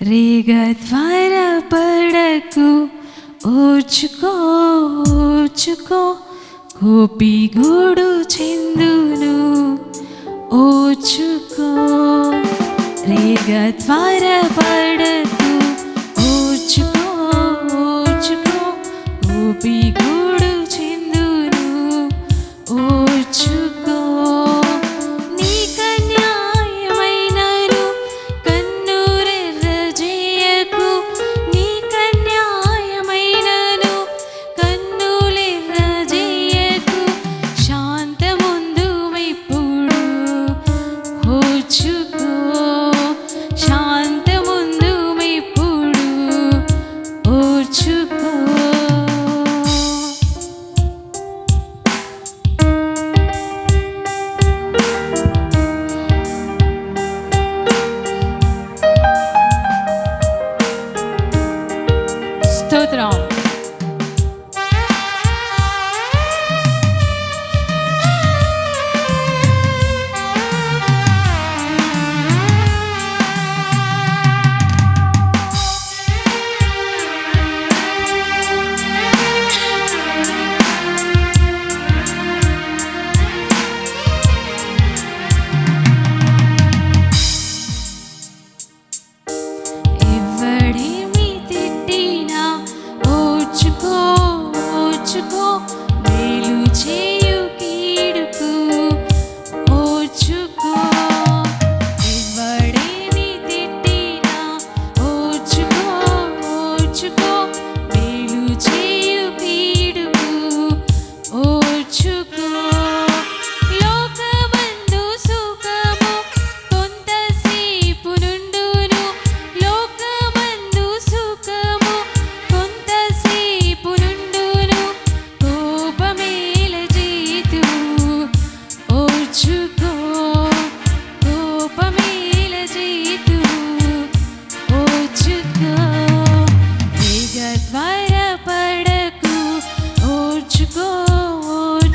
రేగ త్వర పడకు. ఓర్చుకో కోపి గూడు చెందును ఓచుకో రేగ త్వర పడకు. throne.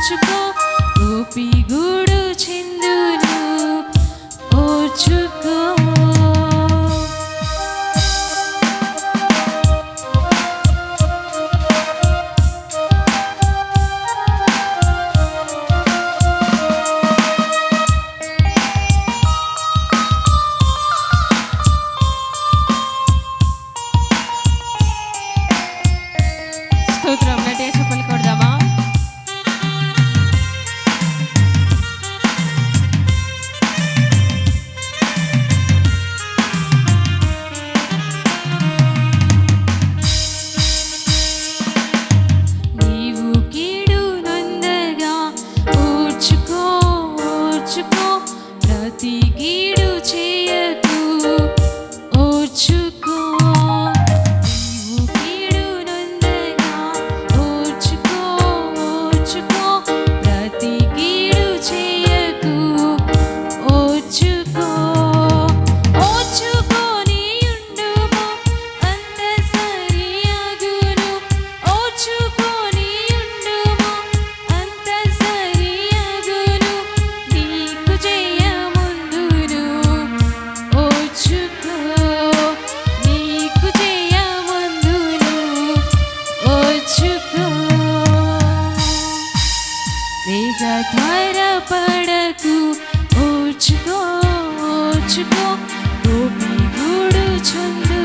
you go. ಬೇಗ ತ್ವರ ಪಡಕು ಓಚ್ಕೋ ಓಚ್ಕೋ ಗೋಪಿ ಗೂಡು ಚಂದು